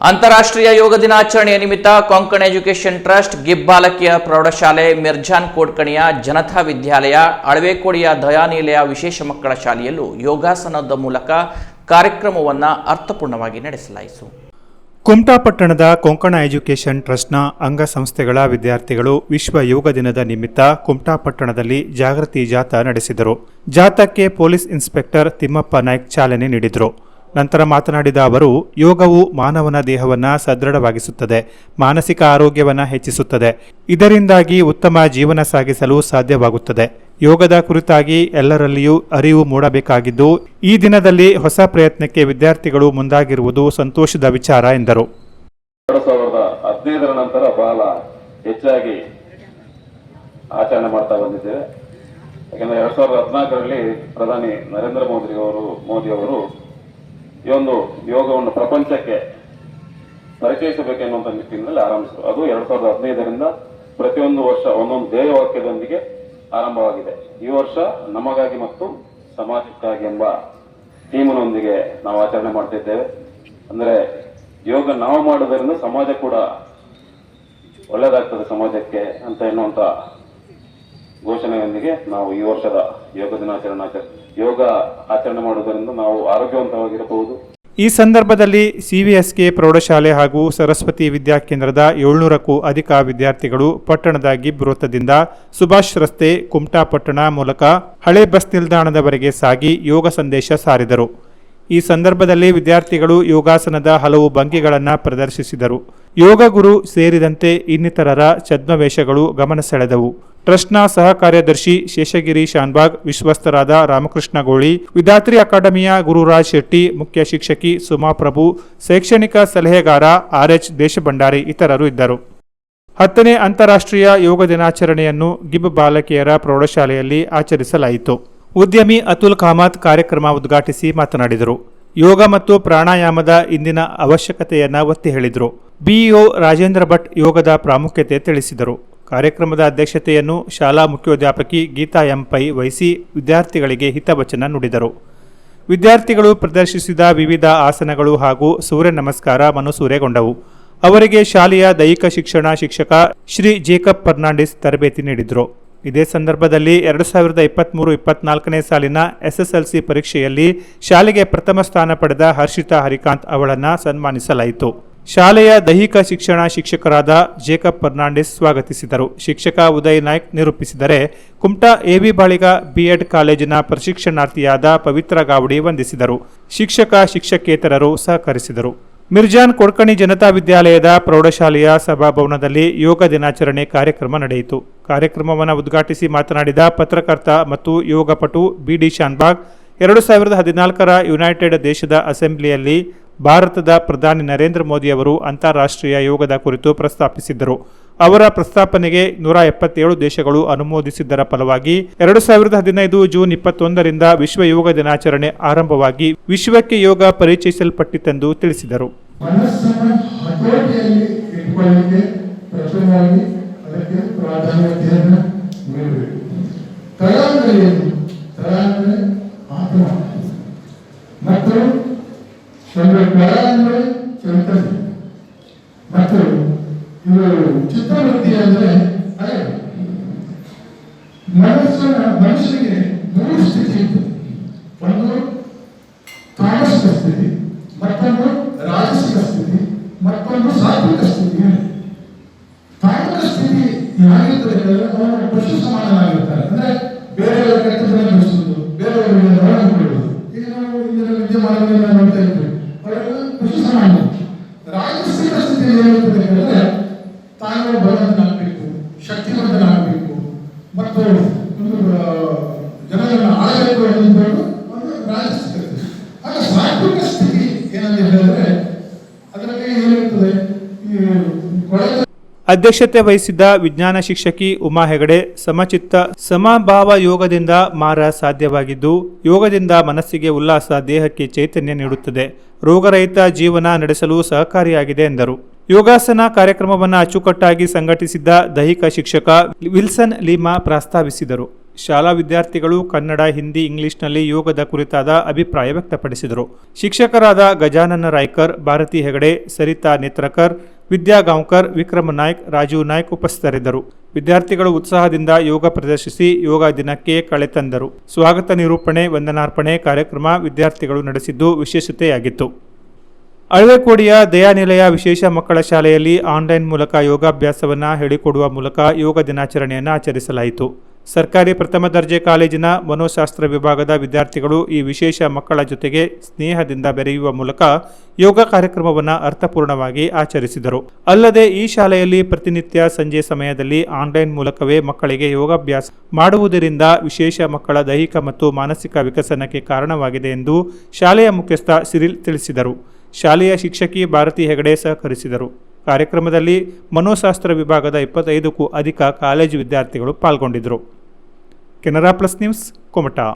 ಅಂತಾರಾಷ್ಟ್ರೀಯ ಯೋಗ ದಿನಾಚರಣೆಯ ನಿಮಿತ್ತ ಕೊಂಕಣ ಎಜುಕೇಷನ್ ಟ್ರಸ್ಟ್ ಗಿಬ್ ಬಾಲಕಿಯ ಪ್ರೌಢಶಾಲೆ ಮಿರ್ಜಾನ್ ಕೋಡ್ಕಣಿಯ ಜನತಾ ವಿದ್ಯಾಲಯ, ಅಳವೆಕೋಡಿಯ ದಯಾನಿಲಯ ವಿಶೇಷ ಮಕ್ಕಳ ಶಾಲೆಯಲ್ಲೂ ಯೋಗಾಸನದ ಮೂಲಕ ಕಾರ್ಯಕ್ರಮವನ್ನು ಅರ್ಥಪೂರ್ಣವಾಗಿ ನಡೆಸಲಾಯಿತು. ಕುಮಟಾಪಟ್ಟಣದ ಕೊಂಕಣ ಎಜುಕೇಷನ್ ಟ್ರಸ್ಟ್ನ ಅಂಗಸಂಸ್ಥೆಗಳ ವಿದ್ಯಾರ್ಥಿಗಳು ವಿಶ್ವ ಯೋಗ ದಿನದ ನಿಮಿತ್ತ ಕುಮಟಾಪಟ್ಟಣದಲ್ಲಿ ಜಾಗೃತಿ ಜಾಥಾ ನಡೆಸಿದರು. ಜಾಥಾಕ್ಕೆ ಪೊಲೀಸ್ ಇನ್ಸ್ಪೆಕ್ಟರ್ ತಿಮ್ಮಪ್ಪ ನಾಯ್ಕ್ ಚಾಲನೆ ನೀಡಿದರು. ನಂತರ ಮಾತನಾಡಿದ ಅವರು, ಯೋಗವು ಮಾನವನ ದೇಹವನ್ನು ಸದೃಢವಾಗಿಸುತ್ತದೆ, ಮಾನಸಿಕ ಆರೋಗ್ಯವನ್ನು ಹೆಚ್ಚಿಸುತ್ತದೆ. ಇದರಿಂದಾಗಿ ಉತ್ತಮ ಜೀವನ ಸಾಗಿಸಲು ಸಾಧ್ಯವಾಗುತ್ತದೆ. ಯೋಗದ ಕುರಿತಾಗಿ ಎಲ್ಲರಲ್ಲಿಯೂ ಅರಿವು ಮೂಡಬೇಕಾಗಿದ್ದು, ಈ ದಿನದಲ್ಲಿ ಹೊಸ ಪ್ರಯತ್ನಕ್ಕೆ ವಿದ್ಯಾರ್ಥಿಗಳು ಮುಂದಾಗಿರುವುದು ಸಂತೋಷದ ವಿಚಾರ ಎಂದರು. ನಂತರ ಬಹಳ ಹೆಚ್ಚಾಗಿ ಆಚರಣೆ ಮಾಡ್ತಾ ಬಂದಿದ್ದೇವೆ. ಯಾಕಂದ್ರೆ ಎರಡ್ ಸಾವಿರದ ಹದಿನಾಲ್ಕರಲ್ಲಿ ಪ್ರಧಾನಿ ನರೇಂದ್ರ ಮೋದಿ ಅವರು ಮೋದಿ ಅವರು ಈ ಒಂದು ಯೋಗವನ್ನು ಪ್ರಪಂಚಕ್ಕೆ ಪರಿಚಯಿಸಬೇಕೆನ್ನುವಂಥ ನಿಟ್ಟಿನಲ್ಲಿ ಆರಂಭಿಸಿದರು. ಅದು ಎರಡ್ ಸಾವಿರದ ಹದಿನೈದರಿಂದ ಪ್ರತಿಯೊಂದು ವರ್ಷ ಒಂದೊಂದು ಧ್ಯೇಯವಾಕ್ಯದೊಂದಿಗೆ ಆರಂಭವಾಗಿದೆ. ಈ ವರ್ಷ ನಮಗಾಗಿ ಮತ್ತು ಸಮಾಜಕ್ಕಾಗಿ ಎಂಬ ಥೀಮ್ನೊಂದಿಗೆ ನಾವು ಆಚರಣೆ ಮಾಡ್ತಿದ್ದೇವೆ. ಅಂದ್ರೆ ಯೋಗ ನಾವು ಮಾಡೋದರಿಂದ ಸಮಾಜ ಕೂಡ ಒಳ್ಳೆಯದಾಗ್ತದೆ ಸಮಾಜಕ್ಕೆ ಅಂತ ಎನ್ನುವಂತ ಘೋಷಣೆಯೊಂದಿಗೆ ನಾವು ಈ ವರ್ಷದ ಯೋಗ ದಿನಾಚರಣೆ ಯೋಗ ಆಚರಣೆ ಮಾಡುವುದರಿಂದ ನಾವು ಆರೋಗ್ಯವಂತವಾಗಿರಬಹುದು. ಈ ಸಂದರ್ಭದಲ್ಲಿ ಸಿವಿಎಸ್ಕೆ ಪ್ರೌಢಶಾಲೆ ಹಾಗೂ ಸರಸ್ವತಿ ವಿದ್ಯಾಕೇಂದ್ರದ ಏಳ್ನೂರಕ್ಕೂ ಅಧಿಕ ವಿದ್ಯಾರ್ಥಿಗಳು ಪಟ್ಟಣದ ಗಿಬ್ ವೃತ್ತದಿಂದ ಸುಭಾಷ್ ರಸ್ತೆ ಕುಮಟಾ ಪಟ್ಟಣ ಮೂಲಕ ಹಳೆ ಬಸ್ ನಿಲ್ದಾಣದವರೆಗೆ ಸಾಗಿ ಯೋಗ ಸಂದೇಶ ಸಾರಿದರು. ಈ ಸಂದರ್ಭದಲ್ಲಿ ವಿದ್ಯಾರ್ಥಿಗಳು ಯೋಗಾಸನದ ಹಲವು ಭಂಗಿಗಳನ್ನು ಪ್ರದರ್ಶಿಸಿದರು. ಯೋಗ ಗುರು ಸೇರಿದಂತೆ ಇನ್ನಿತರರ ಛದ್ಮವೇಷಗಳು ಗಮನ ಸೆಳೆದವು. ಟ್ರಸ್ಟ್ನ ಸಹ ಕಾರ್ಯದರ್ಶಿ ಶೇಷಗಿರಿ ಶಾನ್ಬಾಗ್ ವಿಶ್ವಸ್ತರಾದ ರಾಮಕೃಷ್ಣ ಗೋಳಿ ವಿಧಾತ್ರಿ ಅಕಾಡೆಮಿಯ ಗುರುರಾಜ್ ಶೆಟ್ಟಿ, ಮುಖ್ಯ ಶಿಕ್ಷಕಿ ಸುಮಾ ಪ್ರಭು, ಶೈಕ್ಷಣಿಕ ಸಲಹೆಗಾರ ಆರ್ಎಚ್ ದೇಶಭಂಡಾರಿ ಇತರರು ಇದ್ದರು. ಹತ್ತನೇ ಅಂತಾರಾಷ್ಟ್ರೀಯ ಯೋಗ ದಿನಾಚರಣೆಯನ್ನು ಗಿಬ್ ಬಾಲಕಿಯರ ಪ್ರೌಢಶಾಲೆಯಲ್ಲಿ ಆಚರಿಸಲಾಯಿತು. ಉದ್ಯಮಿ ಅತುಲ್ ಕಾಮತ್ ಕಾರ್ಯಕ್ರಮ ಉದ್ಘಾಟಿಸಿ ಮಾತನಾಡಿದರು. ಯೋಗ ಮತ್ತು ಪ್ರಾಣಾಯಾಮದ ಇಂದಿನ ಅವಶ್ಯಕತೆಯನ್ನು ಒತ್ತಿ ಹೇಳಿದರು. ಬಿಇಒ ರಾಜೇಂದ್ರ ಭಟ್ ಯೋಗದ ಪ್ರಾಮುಖ್ಯತೆ ತಿಳಿಸಿದರು. ಕಾರ್ಯಕ್ರಮದ ಅಧ್ಯಕ್ಷತೆಯನ್ನು ಶಾಲಾ ಮುಖ್ಯೋಧ್ಯಾಪಕಿ ಗೀತಾ ಎಂ ಪೈ ವಹಿಸಿ ವಿದ್ಯಾರ್ಥಿಗಳಿಗೆ ಹಿತವಚನ ನುಡಿದರು. ವಿದ್ಯಾರ್ಥಿಗಳು ಪ್ರದರ್ಶಿಸಿದ ವಿವಿಧ ಆಸನಗಳು ಹಾಗೂ ಸೂರ್ಯ ನಮಸ್ಕಾರ ಮನಸೂರೆಗೊಂಡವು. ಅವರಿಗೆ ಶಾಲೆಯ ದೈಹಿಕ ಶಿಕ್ಷಣ ಶಿಕ್ಷಕ ಶ್ರೀ ಜೇಕಬ್ ಫರ್ನಾಂಡಿಸ್ ತರಬೇತಿ ನೀಡಿದರು. ಇದೇ ಸಂದರ್ಭದಲ್ಲಿ ಎರಡು ಸಾವಿರದ ಇಪ್ಪತ್ತ್ಮೂರು ಇಪ್ಪತ್ನಾಲ್ಕನೇ ಸಾಲಿನ ಎಸ್ಎಸ್ಎಲ್ಸಿ ಪರೀಕ್ಷೆಯಲ್ಲಿ ಶಾಲೆಗೆ ಪ್ರಥಮ ಸ್ಥಾನ ಪಡೆದ ಹರ್ಷಿತಾ ಹರಿಕಾಂತ್ ಅವಳನ್ನು ಸನ್ಮಾನಿಸಲಾಯಿತು. ಶಾಲೆಯ ದೈಹಿಕ ಶಿಕ್ಷಣ ಶಿಕ್ಷಕರಾದ ಜೇಕಬ್ ಫರ್ನಾಂಡಿಸ್ ಸ್ವಾಗತಿಸಿದರು. ಶಿಕ್ಷಕ Uday Naik ನಿರೂಪಿಸಿದರೆ, Kumta A V Baliga B Ed ಕಾಲೇಜಿನ ಪ್ರಶಿಕ್ಷಣಾರ್ಥಿಯಾದ ಪವಿತ್ರ ಗಾವಡಿ ವಂದಿಸಿದರು. ಶಿಕ್ಷಕ, ಶಿಕ್ಷಕೇತರರು ಸಹಕರಿಸಿದರು. ಮಿರ್ಜಾನ್ ಕೊಡ್ಕಣಿ ಜನತಾ ವಿದ್ಯಾಲಯದ ಪ್ರೌಢಶಾಲೆಯ ಸಭಾಭವನದಲ್ಲಿ ಯೋಗ ದಿನಾಚರಣೆ ಕಾರ್ಯಕ್ರಮ ನಡೆಯಿತು. ಕಾರ್ಯಕ್ರಮವನ್ನು ಉದ್ಘಾಟಿಸಿ ಮಾತನಾಡಿದ ಪತ್ರಕರ್ತ ಮತ್ತು ಯೋಗಪಟು ಬಿಡಿ ಶಾನ್ಬಾಗ್, ಎರಡು ಸಾವಿರದ ಹದಿನಾಲ್ಕರ ಯುನೈಟೆಡ್ ದೇಶದ ಅಸೆಂಬ್ಲಿಯಲ್ಲಿ ಭಾರತದ ಪ್ರಧಾನಿ ನರೇಂದ್ರ ಮೋದಿ ಅವರು ಅಂತಾರಾಷ್ಟ್ರೀಯ ಯೋಗದ ಕುರಿತು ಪ್ರಸ್ತಾಪಿಸಿದ್ದರು. ಅವರ ಪ್ರಸ್ತಾಪನೆಗೆ ನೂರ ಎಪ್ಪತ್ತೇಳು ದೇಶಗಳು ಅನುಮೋದಿಸಿದ್ದರ ಫಲವಾಗಿ ಎರಡು ಸಾವಿರದ ಹದಿನೈದು ಜೂನ್ ಇಪ್ಪತ್ತೊಂದರಿಂದ ವಿಶ್ವ ಯೋಗ ದಿನಾಚರಣೆ ಆರಂಭವಾಗಿ ವಿಶ್ವಕ್ಕೆ ಯೋಗ ಪರಿಚಯಿಸಲ್ಪಟ್ಟಿತೆಂದು ತಿಳಿಸಿದರು. ಮನಸ್ಸನ್ನು ಹತೋಟಿಯಲ್ಲಿ ಇಟ್ಕೊಳ್ಳಿಕ್ಕೆ ಪ್ರಥಮವಾಗಿ ಅದಕ್ಕೆ ಪ್ರಾಧಾನ್ಯತೆಯನ್ನು ನೀಡಬೇಕು ತಳ ಅಂದರೆ ಏನು ತಳ ಅಂದರೆ ಆತ್ಮ ಮತ್ತು ಒಂದು ಕಳ ಅಂದರೆ ಚೈತನ್ಯ ಮತ್ತು ಇದು ಚಿತ್ತವೃತ್ತಿ ಅಂದರೆ ಅದೇ ಮನಸ್ಸನ್ನ ಮನುಷ್ಯನಿಗೆ ಮೂರು ಸ್ಥಿತಿ ಇತ್ತು ಒಂದು ತಾಮಸಿಕ ಸ್ಥಿತಿ ಅಧ್ಯಕ್ಷತೆ ವಹಿಸಿದ್ದ ವಿಜ್ಞಾನ ಶಿಕ್ಷಕಿ ಉಮಾ ಹೆಗಡೆ ಸಮಚಿತ್ತ ಸಮಭಾವ ಯೋಗದಿಂದ ಮಾರ ಸಾಧ್ಯವಾಗಿದ್ದು, ಯೋಗದಿಂದ ಮನಸ್ಸಿಗೆ ಉಲ್ಲಾಸ, ದೇಹಕ್ಕೆ ಚೈತನ್ಯ ನೀಡುತ್ತದೆ, ರೋಗರಹಿತ ಜೀವನ ನಡೆಸಲು ಸಹಕಾರಿಯಾಗಿದೆ ಎಂದರು. ಯೋಗಾಸನ ಕಾರ್ಯಕ್ರಮವನ್ನು ಅಚ್ಚುಕಟ್ಟಾಗಿ ಸಂಘಟಿಸಿದ್ದ ದೈಹಿಕ ಶಿಕ್ಷಕ ವಿಲ್ಸನ್ ಲೀಮಾ ಪ್ರಸ್ತಾವಿಸಿದರು. ಶಾಲಾ ವಿದ್ಯಾರ್ಥಿಗಳು ಕನ್ನಡ, ಹಿಂದಿ, ಇಂಗ್ಲಿಷ್ನಲ್ಲಿ ಯೋಗದ ಕುರಿತಾದ ಅಭಿಪ್ರಾಯ ವ್ಯಕ್ತಪಡಿಸಿದರು. ಶಿಕ್ಷಕರಾದ ಗಜಾನನ ರಾಯ್ಕರ್, ಭಾರತಿ ಹೆಗಡೆ, ಸರಿತಾ ನೇತ್ರಕರ್ ವಿದ್ಯಾ ಗಾಂವ್ಕರ್, ವಿಕ್ರಮ ನಾಯ್ಕ್, ರಾಜೀವ್ ನಾಯ್ಕ್ ಉಪಸ್ಥಿತರಿದ್ದರು. ವಿದ್ಯಾರ್ಥಿಗಳು ಉತ್ಸಾಹದಿಂದ ಯೋಗ ಪ್ರದರ್ಶಿಸಿ ಯೋಗ ದಿನಕ್ಕೆ ಕಳೆ ತಂದರು. ಸ್ವಾಗತ ನಿರೂಪಣೆ, ವಂದನಾರ್ಪಣೆ ಕಾರ್ಯಕ್ರಮ ವಿದ್ಯಾರ್ಥಿಗಳು ನಡೆಸಿದ್ದು ವಿಶೇಷತೆಯಾಗಿತ್ತು. ಅಳವೆಕೋಡಿಯ ದಯಾನಿಲಯ ವಿಶೇಷ ಮಕ್ಕಳ ಶಾಲೆಯಲ್ಲಿ ಆನ್ಲೈನ್ ಮೂಲಕ ಯೋಗಾಭ್ಯಾಸವನ್ನು ಹೇಳಿಕೊಡುವ ಮೂಲಕ ಯೋಗ ದಿನಾಚರಣೆಯನ್ನು ಆಚರಿಸಲಾಯಿತು. ಸರ್ಕಾರಿ ಪ್ರಥಮ ದರ್ಜೆ ಕಾಲೇಜಿನ ಮನೋಶಾಸ್ತ್ರ ವಿಭಾಗದ ವಿದ್ಯಾರ್ಥಿಗಳು ಈ ವಿಶೇಷ ಮಕ್ಕಳ ಜೊತೆಗೆ ಸ್ನೇಹದಿಂದ ಬೆರೆಯುವ ಮೂಲಕ ಯೋಗ ಕಾರ್ಯಕ್ರಮವನ್ನು ಅರ್ಥಪೂರ್ಣವಾಗಿ ಆಚರಿಸಿದರು. ಅಲ್ಲದೆ ಈ ಶಾಲೆಯಲ್ಲಿ ಪ್ರತಿನಿತ್ಯ ಸಂಜೆ ಸಮಯದಲ್ಲಿ ಆನ್ಲೈನ್ ಮೂಲಕವೇ ಮಕ್ಕಳಿಗೆ ಯೋಗಾಭ್ಯಾಸ ಮಾಡುವುದರಿಂದ ವಿಶೇಷ ಮಕ್ಕಳ ದೈಹಿಕ ಮತ್ತು ಮಾನಸಿಕ ವಿಕಸನಕ್ಕೆ ಕಾರಣವಾಗಿದೆ ಎಂದು ಶಾಲೆಯ ಮುಖ್ಯಸ್ಥ ಸಿರಿಲ್ ತಿಳಿಸಿದರು. ಶಾಲೆಯ ಶಿಕ್ಷಕಿ ಭಾರತಿ ಹೆಗಡೆ ಸಹಕರಿಸಿದರು. ಕಾರ್ಯಕ್ರಮದಲ್ಲಿ ಮನೋಶಾಸ್ತ್ರ ವಿಭಾಗದ ಇಪ್ಪತ್ತೈದಕ್ಕೂ ಅಧಿಕ ಕಾಲೇಜು ವಿದ್ಯಾರ್ಥಿಗಳು ಪಾಲ್ಗೊಂಡಿದ್ದರು. Canara plus news Kumta.